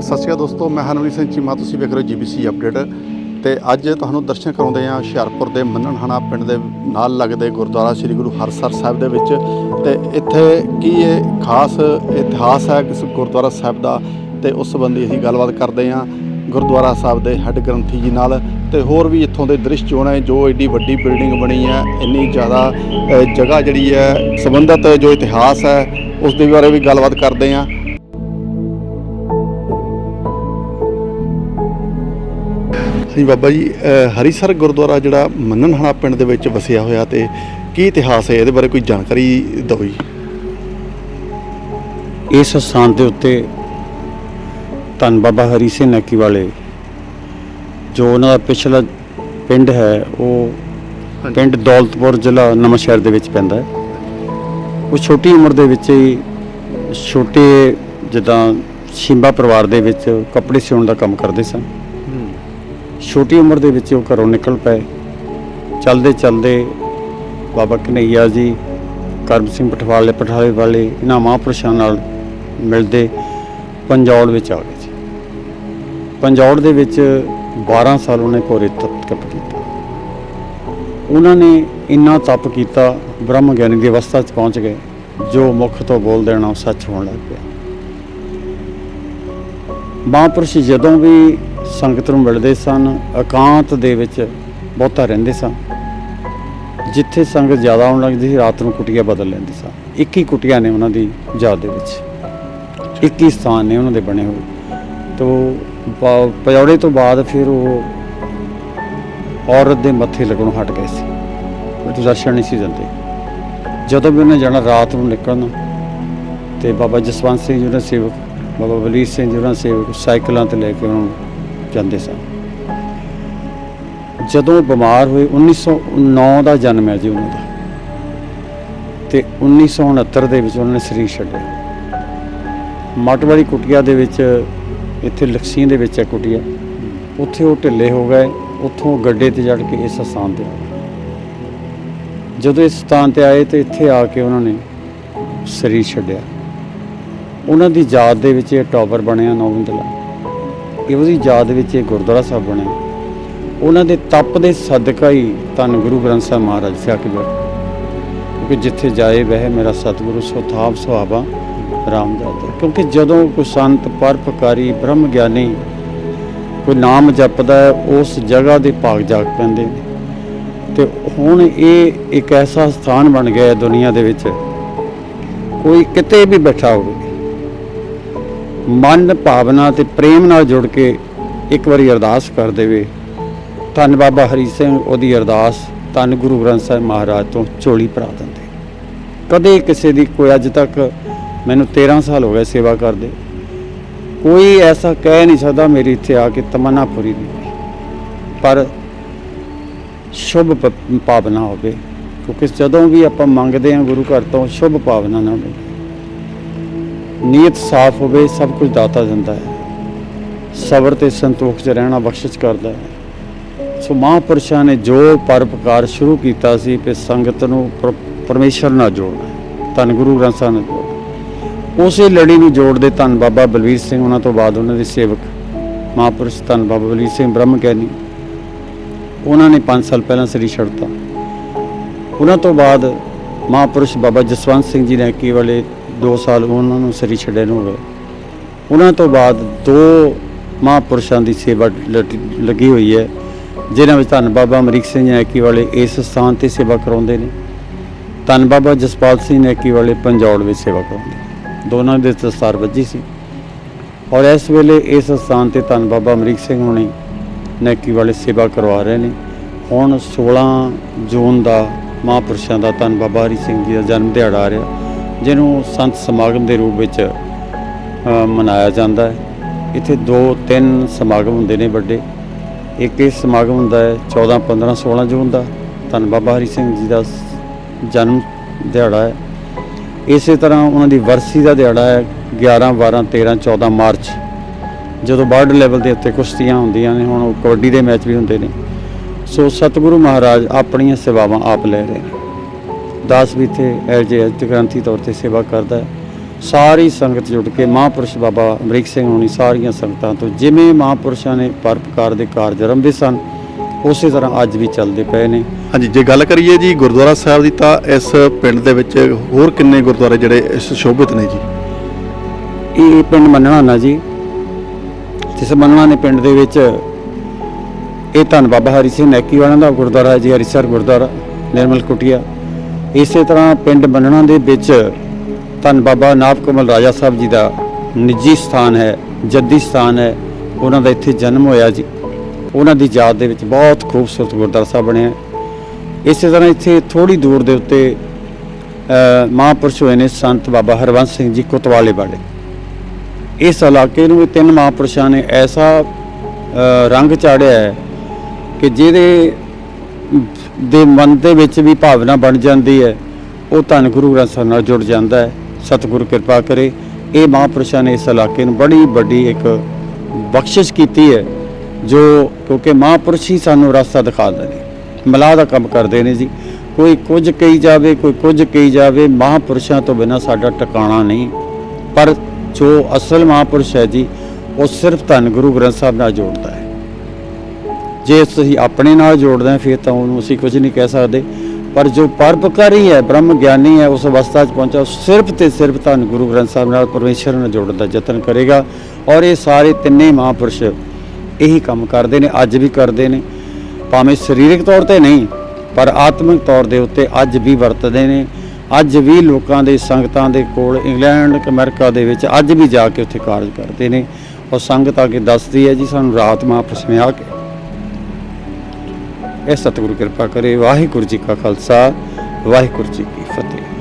ਸਤਿ ਸ਼੍ਰੀ ਅਕਾਲ ਦੋਸਤੋ, ਮੈਂ ਹਰਮਨੀ ਸਿੰਘ ਚੀਮਾ, ਤੁਸੀਂ ਵੇਖ ਰਹੇ ਹੋ ਜੀਬੀਸੀ ਅਪਡੇਟ। ਤੇ ਅੱਜ ਤੁਹਾਨੂੰ ਦਰਸ਼ਨ ਕਰਾਉਂਦੇ ਹਾਂ ਹੁਸ਼ਿਆਰਪੁਰ ਦੇ ਮੰਨਣਹਾਣਾ ਪਿੰਡ ਦੇ ਨਾਲ ਲੱਗਦੇ ਗੁਰਦੁਆਰਾ ਸ੍ਰੀ ਗੁਰੂ ਹਰਸਰ ਸਾਹਿਬ ਦੇ ਵਿੱਚ। ਤੇ ਇੱਥੇ ਕੀ ਇਹ ਖਾਸ ਇਤਿਹਾਸ ਹੈ ਕਿਸ ਗੁਰਦੁਆਰਾ ਸਾਹਿਬ ਦਾ? ਤੇ ਉਸ ਸੰਬੰਧੀ ਅਸੀਂ ਗੱਲਬਾਤ ਕਰਦੇ ਹਾਂ ਗੁਰਦੁਆਰਾ ਸਾਹਿਬ ਦੇ ਹੈੱਡ ਗ੍ਰੰਥੀ ਜੀ ਨਾਲ। ਤੇ ਹੋਰ ਵੀ ਇੱਥੋਂ ਦੇ ਦ੍ਰਿਸ਼ ਚੋਣ ਹੈ, ਜੋ ਏਡੀ ਵੱਡੀ ਬਿਲਡਿੰਗ ਬਣੀ ਹੈ, ਇੰਨੀ ਜ਼ਿਆਦਾ ਜਗ੍ਹਾ ਜਿਹੜੀ ਹੈ, ਸੰਬੰਧਿਤ ਜੋ ਇਤਿਹਾਸ ਹੈ, ਉਸ ਦੇ ਬਾਰੇ ਵੀ ਗੱਲਬਾਤ ਕਰਦੇ ਹਾਂ। ਜੀ ਬਾਬਾ ਜੀ ਹਰੀਸਰ ਗੁਰਦੁਆਰਾ ਜਿਹੜਾ ਮੰਨਣਹਾਣਾ ਪਿੰਡ ਦੇ ਵਿੱਚ ਵਸਿਆ ਹੋਇਆ ਤੇ ਕੀ ਇਤਿਹਾਸ ਹੈ? ਇਹਦੇ ਬਾਰੇ ਕੋਈ ਜਾਣਕਾਰੀ ਦਿਓ ਜੀ। ਇਸ ਸਥਾਨ ਦੇ ਉੱਤੇ ਧੰਨ ਬਾਬਾ ਹਰੀ ਸਿੰਘ ਨੱਕੀ ਵਾਲੇ ਜੋ ਉਹਨਾਂ ਦਾ ਪਿਛਲਾ ਪਿੰਡ ਹੈ ਉਹ ਪਿੰਡ ਦੌਲਤਪੁਰ ਜ਼ਿਲ੍ਹਾ ਨਵਾਂਸ਼ਹਿਰ ਦੇ ਵਿੱਚ ਪੈਂਦਾ ਹੈ। ਉਹ ਛੋਟੀ ਉਮਰ ਦੇ ਵਿੱਚ ਹੀ ਛੋਟੇ ਜਿੱਦਾਂ ਸ਼ਿੰਬਾ ਪਰਿਵਾਰ ਦੇ ਵਿੱਚ ਕੱਪੜੇ ਸਿਉਣ ਦਾ ਕੰਮ ਕਰਦੇ ਸਨ। ਛੋਟੀ ਉਮਰ ਦੇ ਵਿੱਚ ਉਹ ਘਰੋਂ ਨਿਕਲ ਪਏ। ਚਲਦੇ ਚਲਦੇ ਬਾਬਾ ਕਨਈਆ ਜੀ, ਕਰਮ ਸਿੰਘ ਪਠਵਾਲੇ, ਪਠਾਲੇ ਵਾਲੇ ਇਹਨਾਂ ਮਹਾਂਪੁਰਸ਼ਾਂ ਨਾਲ ਮਿਲਦੇ ਪੰਜੌੜ ਵਿੱਚ ਆ ਗਏ ਜੀ ਪੰਜੌੜ ਦੇ ਵਿੱਚ 12 ਸਾਲ ਉਹਨੇ ਕੋਰੇ ਤਪ ਕੀਤਾ। ਉਹਨਾਂ ਨੇ ਇੰਨਾ ਤਪ ਕੀਤਾ, ਬ੍ਰਹਮ ਗਿਆਨੀ ਦੀ ਅਵਸਥਾ 'ਚ ਪਹੁੰਚ ਗਏ, ਜੋ ਮੁਖ ਤੋਂ ਬੋਲ ਦੇਣਾ ਉਹ ਸੱਚ ਹੋਣ ਲੱਗ ਪਿਆ। ਮਹਾਂਪੁਰਸ਼ ਜਦੋਂ ਵੀ ਸੰਗਤ ਨੂੰ ਮਿਲਦੇ ਸਨ, ਇਕਾਂਤ ਦੇ ਵਿੱਚ ਬਹੁਤਾ ਰਹਿੰਦੇ ਸਨ ਜਿੱਥੇ ਸੰਗਤ ਜ਼ਿਆਦਾ ਆਉਣ ਲੱਗਦੀ ਸੀ, ਰਾਤ ਨੂੰ ਕੁਟੀਆਂ ਬਦਲ ਲੈਂਦੇ ਸਨ 21 ਕੁਟੀਆਂ ਨੇ ਉਹਨਾਂ ਦੀ ਯਾਦ ਦੇ ਵਿੱਚ। 21 ਸਥਾਨ ਨੇ ਉਹਨਾਂ ਦੇ ਬਣੇ ਹੋਏ। ਤੋ ਪ- ਪਜੌੜੇ ਤੋਂ ਬਾਅਦ ਫਿਰ ਉਹ ਔਰਤ ਦੇ ਮੱਥੇ ਲੱਗਣੋਂ ਹਟ ਗਏ ਸੀ। ਉਹ ਦਰਸ਼ਨ ਨਹੀਂ ਸੀ ਦਿੰਦੇ। ਜਦੋਂ ਵੀ ਉਹਨੇ ਜਾਣਾ, ਰਾਤ ਨੂੰ ਨਿਕਲਣਾ। ਤੇ ਬਾਬਾ ਜਸਵੰਤ ਸਿੰਘ ਜੀ ਉਹਨਾਂ ਸੇਵਕ, ਬਾਬਾ ਬਲੀਰ ਸਿੰਘ ਜੀ ਉਹਨਾਂ ਸੇਵਕ ਸਾਈਕਲਾਂ ਤੇ ਲੈ ਕੇ ਉਹਨੂੰ ਜਾਂਦੇ ਸਨ। ਜਦੋਂ ਬਿਮਾਰ ਹੋਏ 1909 ਦਾ ਜਨਮ ਹੈ ਜੀ ਉਹਨਾਂ ਦਾ। ਤੇ 1969 ਦੇ ਵਿੱਚ ਉਹਨਾਂ ਨੇ ਸਰੀਰ ਛੱਡਿਆ। ਮੱਟ ਵਾਲੀ ਦੇ ਵਿੱਚ, ਇੱਥੇ ਲਕਸ਼ੀ ਦੇ ਵਿੱਚ ਹੈ ਕੁਟੀਆ। ਉੱਥੇ ਉਹ ਢਿੱਲੇ ਹੋ ਗਏ, ਉੱਥੋਂ ਗੱਡੇ ਤੇ ਚੜ ਕੇ ਇਸ ਸਥਾਨ ਤੇ ਜਦੋਂ ਇਸ ਸਥਾਨ ਤੇ ਆਏ ਤੇ ਇੱਥੇ ਆ ਕੇ ਉਹਨਾਂ ਨੇ ਸਰੀਰ ਛੱਡਿਆ। ਉਹਨਾਂ ਦੀ ਯਾਦ ਦੇ ਵਿੱਚ ਇਹ ਟਾਵਰ ਬਣਿਆ ਨੌਵਿੰਦਲਾ ਇਹ ਉਹਦੀ ਯਾਦ ਵਿੱਚ ਇਹ ਗੁਰਦੁਆਰਾ ਸਾਹਿਬ ਬਣਿਆ ਉਹਨਾਂ ਦੇ ਤਪ ਦੇ ਸਦਕਾ ਹੀ ਧੰਨ ਗੁਰੂ ਗ੍ਰੰਥ ਸਾਹਿਬ ਮਹਾਰਾਜ ਸਿੱਖ ਗਏ ਕਿਉਂਕਿ ਜਿੱਥੇ ਜਾਏ ਵਹਿ ਮੇਰਾ ਸਤਿਗੁਰੂ ਸੁਥਾਪ ਸੁਹਾਵਾ ਰਾਮਦਾਸ ਕਿਉਂਕਿ ਜਦੋਂ ਕੋਈ ਸੰਤ ਪਰਪਕਾਰੀ ਬ੍ਰਹਮ ਗਿਆਨੀ ਕੋਈ ਨਾਮ ਜਪਦਾ ਉਸ ਜਗ੍ਹਾ ਦੇ ਭਾਗ ਜਾਗ ਪੈਂਦੇ ਨੇ। ਤੇ ਹੁਣ ਇਹ ਇੱਕ ਐਸਾ ਸਥਾਨ ਬਣ ਗਿਆ ਹੈ ਦੁਨੀਆ ਦੇ ਵਿੱਚ। ਕੋਈ ਕਿਤੇ ਵੀ ਬੈਠਾ ਹੋਵੇ। ਮਨ, ਭਾਵਨਾ ਤੇ ਪ੍ਰੇਮ ਨਾਲ ਜੁੜ ਕੇ ਇੱਕ ਵਾਰੀ ਅਰਦਾਸ ਕਰ ਦੇਵੇ। ਧੰਨ ਬਾਬਾ ਹਰੀ ਸਿੰਘ, ਉਹਦੀ ਅਰਦਾਸ ਧੰਨ ਗੁਰੂ ਗ੍ਰੰਥ ਸਾਹਿਬ ਮਹਾਰਾਜ ਤੋਂ ਚੋਲੀ ਭਰਾ ਦਿੰਦੇ। ਕਦੇ ਕਿਸੇ ਦੀ ਕੋਈ ਅੱਜ ਤੱਕ ਮੈਨੂੰ 13 ਸਾਲ ਹੋ ਗਏ ਸੇਵਾ ਕਰਦੇ। ਕੋਈ ਐਸਾ ਕਹਿ ਨਹੀਂ ਸਕਦਾ ਮੇਰੀ ਇੱਥੇ ਆ ਕੇ ਤਮੰਨਾ ਪੂਰੀ ਨਹੀਂ ਪਰ ਸ਼ੁਭ ਭਾਵਨਾ ਹੋਵੇ, ਕਿਉਂਕਿ ਜਦੋਂ ਵੀ ਆਪਾਂ ਮੰਗਦੇ ਹਾਂ ਗੁਰੂ ਘਰ ਤੋਂ ਸ਼ੁਭ ਭਾਵਨਾ ਨਾਲ ਹੋਵੇ। ਨੀਅਤ ਸਾਫ਼ ਹੋਵੇ, ਸਭ ਕੁਝ ਦਾਤਾ ਦਿੰਦਾ ਹੈ। ਸਬਰ ਤੇ ਸੰਤੋਖ 'ਚ ਰਹਿਣਾ ਬਖਸ਼ਿਸ਼ ਕਰਦਾ ਹੈ। ਸੋ ਮਹਾਂਪੁਰਸ਼ਾਂ ਨੇ ਜੋ ਪਰਪਕਾਰ ਸ਼ੁਰੂ ਕੀਤਾ ਸੀ ਕਿ ਸੰਗਤ ਨੂੰ ਪਰ- ਪਰਮੇਸ਼ਰ ਨਾਲ ਜੋੜਨਾ ਧੰਨ ਗੁਰੂ ਗ੍ਰੰਥ ਸਾਹਿਬ ਨਾਲ ਜੋੜਨਾ ਉਸੇ ਲੜੀ ਨੂੰ ਜੋੜਦੇ ਧੰਨ ਬਾਬਾ ਬਲਵੀਰ ਸਿੰਘ, ਉਹਨਾਂ ਤੋਂ ਬਾਅਦ ਉਹਨਾਂ ਦੇ ਸੇਵਕ ਮਹਾਂਪੁਰਸ਼ ਧੰਨ ਬਾਬਾ ਬਲਵੀਰ ਸਿੰਘ ਬ੍ਰਹਮ ਗਿਆਨੀ ਉਹਨਾਂ ਨੇ 5 ਸਾਲ ਪਹਿਲਾਂ ਸ੍ਰੀ ਛੱਡਤਾ ਉਹਨਾਂ ਤੋਂ ਬਾਅਦ ਮਹਾਂਪੁਰਸ਼ ਬਾਬਾ ਜਸਵੰਤ ਸਿੰਘ ਜੀ ਨੇ ਕੀ ਵਾਲੇ 2 ਸਾਲ ਉਹਨਾਂ ਨੂੰ ਸਰੀ ਛੱਡੇ ਨੂੰ ਹੋ ਗਏ ਉਹਨਾਂ ਤੋਂ ਬਾਅਦ ਦੋ ਮਹਾਂਪੁਰਸ਼ਾਂ ਦੀ ਸੇਵਾ ਲਟ- ਲੱਗੀ ਹੋਈ ਹੈ, ਜਿਨ੍ਹਾਂ ਵਿੱਚ ਧੰਨ ਬਾਬਾ ਅਮਰੀਕ ਸਿੰਘ ਨੈਕੀ ਵਾਲੇ ਇਸ ਸਥਾਨ ਤੇ ਸੇਵਾ ਕਰਾਉਂਦੇ ਨੇ। ਧੰਨ ਬਾਬਾ ਜਸਪਾਲ ਸਿੰਘ ਨੈਕੀ ਵਾਲੇ ਪੰਜੌੜ ਵਿੱਚ ਸੇਵਾ ਕਰਾਉਂਦੇ ਨੇ। ਦੋਨਾਂ ਦੇ ਦਸਤਾਰ ਵੱਜੀ ਸੀ। ਔਰ ਇਸ ਵੇਲੇ ਇਸ ਸਥਾਨ ਤੇ ਧੰਨ ਬਾਬਾ ਅਮਰੀਕ ਸਿੰਘ ਹੋਣੀ ਨੈਕੀ ਵਾਲੇ ਸੇਵਾ ਕਰਵਾ ਰਹੇ ਨੇ। ਹੁਣ 16 ਜੂਨ ਦਾ ਮਹਾਂਪੁਰਸ਼ਾਂ ਦਾ ਧੰਨ ਬਾਬਾ ਹਰੀ ਸਿੰਘ ਜੀ ਦਾ ਜਨਮ ਦਿਹਾੜਾ ਆ ਰਿਹਾ। ਜਿਹਨੂੰ ਸੰਤ ਸਮਾਗਮ ਦੇ ਰੂਪ ਵਿੱਚ ਮਨਾਇਆ ਜਾਂਦਾ ਹੈ। ਇੱਥੇ ਦੋ ਤਿੰਨ ਸਮਾਗਮ ਹੁੰਦੇ ਨੇ ਵੱਡੇ। ਇੱਕ ਇਹ ਸਮਾਗਮ ਹੁੰਦਾ ਹੈ 14 15 16 ਜੂਨ ਦਾ। ਧੰਨ ਬਾਬਾ ਹਰੀ ਸਿੰਘ ਜੀ ਦਾ ਜਨਮ ਦਿਹਾੜਾ ਹੈ। ਇਸੇ ਤਰ੍ਹਾਂ ਉਹਨਾਂ ਦੀ ਵਰਸੀ ਦਾ ਦਿਹਾੜਾ ਹੈ 11 12 13 14 ਮਾਰਚ। ਜਦੋਂ ਵਰਲਡ ਲੈਵਲ ਦੇ ਉੱਤੇ ਕੁਸ਼ਤੀਆਂ ਹੁੰਦੀਆਂ ਨੇ, ਹੁਣ ਉਹ ਕਬੱਡੀ ਦੇ ਮੈਚ ਵੀ ਹੁੰਦੇ ਨੇ। ਸੋ ਸਤਿਗੁਰੂ ਮਹਾਰਾਜ ਆਪਣੀਆਂ ਸੇਵਾਵਾਂ ਆਪ ਲੈ ਰਹੇ ਨੇ। ਦਾਸ ਵੀ ਇੱਥੇ ਐਜ ਐਜ ਗ੍ਰੰਥੀ ਤੌਰ ਤੇ ਸੇਵਾ ਕਰਦਾ ਹੈ। ਸਾਰੀ ਸੰਗਤ ਜੁੜ ਕੇ ਮਹਾਂਪੁਰਸ਼ ਬਾਬਾ ਅਮਰੀਕ ਸਿੰਘ ਹੋਣੀ ਸਾਰੀਆਂ ਸੰਗਤਾਂ ਤੋਂ ਜਿਵੇਂ ਮਹਾਂਪੁਰਸ਼ਾਂ ਨੇ ਪਰਪਕਾਰ ਦੇ ਕਾਰਜ ਆਰੰਭੇ ਸਨ ਉਸੇ ਤਰ੍ਹਾਂ ਅੱਜ ਵੀ ਚੱਲਦੇ ਪਏ ਨੇ। ਹਾਂਜੀ ਜੇ ਗੱਲ ਕਰੀਏ ਜੀ ਗੁਰਦੁਆਰਾ ਸਾਹਿਬ ਦੀ ਤਾਂ ਇਸ ਪਿੰਡ ਦੇ ਵਿੱਚ ਹੋਰ ਕਿੰਨੇ ਗੁਰਦੁਆਰੇ ਜਿਹੜੇ ਇਸ ਸ਼ੋਭਿਤ ਨੇ ਜੀ? ਇਹ ਪਿੰਡ ਮੰਨਣਾ ਨਾ ਜੀ। ਜਿਸ ਮੰਨਣਾ ਨੇ ਪਿੰਡ ਦੇ ਵਿੱਚ ਇਹ ਧੰਨ ਬਾਬਾ ਹਰੀ ਸਿੰਘ ਨੈਕੀ ਵਾਲਿਆਂ ਦਾ ਗੁਰਦੁਆਰਾ ਜੀ ਹਰੀਸਰ ਗੁਰਦੁਆਰਾ ਨਿਰਮਲ ਕੁਟੀਆ। ਇਸੇ ਤਰ੍ਹਾਂ ਪਿੰਡ ਬੰਨਣਾ ਦੇ ਵਿੱਚ ਧੰਨ ਬਾਬਾ ਨਾਭ ਕਮਲ ਰਾਜਾ ਸਾਹਿਬ ਜੀ ਦਾ ਨਿੱਜੀ ਸਥਾਨ ਹੈ, ਜੱਦੀ ਸਥਾਨ ਹੈ, ਉਹਨਾਂ ਦਾ ਇੱਥੇ ਜਨਮ ਹੋਇਆ ਜੀ ਉਹਨਾਂ ਦੀ ਯਾਦ ਦੇ ਵਿੱਚ ਬਹੁਤ ਖੂਬਸੂਰਤ ਗੁਰਦੁਆਰਾ ਸਾਹਿਬ ਬਣਿਆ ਹੈ। ਇਸੇ ਤਰ੍ਹਾਂ ਇੱਥੇ ਥੋੜੀ ਦੂਰ ਦੇ ਉੱਤੇ ਮਹਾਂਪੁਰਸ਼ ਹੋਏ ਨੇ ਸੰਤ ਬਾਬਾ ਹਰਵੰਸ ਸਿੰਘ ਜੀ ਕੋਤਵਾਲੇ ਵਾਲੇ ਇਸ ਇਲਾਕੇ ਨੂੰ ਇਹ ਤਿੰਨ ਮਹਾਂਪੁਰਸ਼ਾਂ ਨੇ ਐਸਾ ਰੰਗ ਚਾੜਿਆ ਹੈ ਕਿ ਜਿਹਦੇ ਦੇ ਮਨ ਦੇ ਵਿੱਚ ਵੀ ਭਾਵਨਾ ਬਣ ਜਾਂਦੀ ਹੈ। ਉਹ ਧੰਨ ਗੁਰੂ ਗ੍ਰੰਥ ਸਾਹਿਬ ਨਾਲ ਜੁੜ ਜਾਂਦਾ ਹੈ। ਸਤਿਗੁਰੂ ਕਿਰਪਾ ਕਰੇ। ਇਹ ਮਹਾਂਪੁਰਸ਼ਾਂ ਨੇ ਇਸ ਇਲਾਕੇ ਨੂੰ ਬੜੀ ਵੱਡੀ ਇੱਕ ਬਖਸ਼ਿਸ਼ ਕੀਤੀ ਹੈ, ਜੋ ਕਿਉਂਕਿ ਮਹਾਂਪੁਰਸ਼ ਹੀ ਸਾਨੂੰ ਰਸਤਾ ਦਿਖਾਉਂਦੇ ਨੇ। ਮਲਾਹ ਦਾ ਕੰਮ ਕਰਦੇ ਨੇ ਜੀ। ਕੋਈ ਕੁਝ ਕਹੀ ਜਾਵੇ, ਕੋਈ ਕੁਝ ਕਹੀ ਜਾਵੇ, ਮਹਾਂਪੁਰਸ਼ਾਂ ਤੋਂ ਬਿਨਾਂ ਸਾਡਾ ਟਿਕਾਣਾ ਨਹੀਂ। ਪਰ ਜੋ ਅਸਲ ਮਹਾਂਪੁਰਸ਼ ਹੈ ਜੀ, ਉਹ ਸਿਰਫ ਧੰਨ ਗੁਰੂ ਗ੍ਰੰਥ ਸਾਹਿਬ ਨਾਲ ਜੋੜਦਾ ਜੇ ਅਸੀਂ ਆਪਣੇ ਨਾਲ ਜੋੜਦੇ ਹਾਂ ਫਿਰ ਤਾਂ ਉਹਨੂੰ ਅਸੀਂ ਕੁਝ ਨਹੀਂ ਕਹਿ ਸਕਦੇ। ਪਰ ਜੋ ਪਰਪਕਾਰੀ ਹੈ, ਬ੍ਰਹਮ ਗਿਆਨੀ ਹੈ, ਉਸ ਅਵਸਥਾ 'ਚ ਪਹੁੰਚਾ ਸਿਰਫ ਤੇ ਸਿਰਫ ਧੰਨ ਗੁਰੂ ਗ੍ਰੰਥ ਸਾਹਿਬ ਨਾਲ ਪਰਮੇਸ਼ਰ ਨਾਲ ਜੋੜਨ ਦਾ ਯਤਨ ਕਰੇਗਾ। ਔਰ ਇਹ ਸਾਰੇ ਤਿੰਨੇ ਮਹਾਂਪੁਰਸ਼ ਇਹੀ ਕੰਮ ਕਰਦੇ ਨੇ, ਅੱਜ ਵੀ ਕਰਦੇ ਨੇ। ਭਾਵੇਂ ਸਰੀਰਕ ਤੌਰ ਤੇ ਨਹੀਂ, ਪਰ ਆਤਮਿਕ ਤੌਰ ਦੇ ਉੱਤੇ ਅੱਜ ਵੀ ਵਰਤਦੇ ਨੇ। ਅੱਜ ਵੀ ਲੋਕਾਂ ਦੇ ਸੰਗਤਾਂ ਦੇ ਕੋਲ, ਇੰਗਲੈਂਡ, ਅਮਰੀਕਾ ਦੇ ਵਿੱਚ ਅੱਜ ਵੀ ਜਾ ਕੇ ਉੱਥੇ ਕਾਰਜ ਕਰਦੇ ਨੇ। ਔਰ ਸੰਗਤ ਆ ਕੇ ਦੱਸਦੀ ਹੈ ਜੀ, ਸਾਨੂੰ ਰਾਤ ਮਾਂ ਨੇ ਆ ਕੇ। ਇਹ ਸਤਿਗੁਰੂ ਕਿਰਪਾ ਕਰੇ ਵਾਹਿਗੁਰੂ ਜੀ ਕਾ ਖਾਲਸਾ ਵਾਹਿਗੁਰੂ ਜੀ ਕੀ ਫਤਿਹ।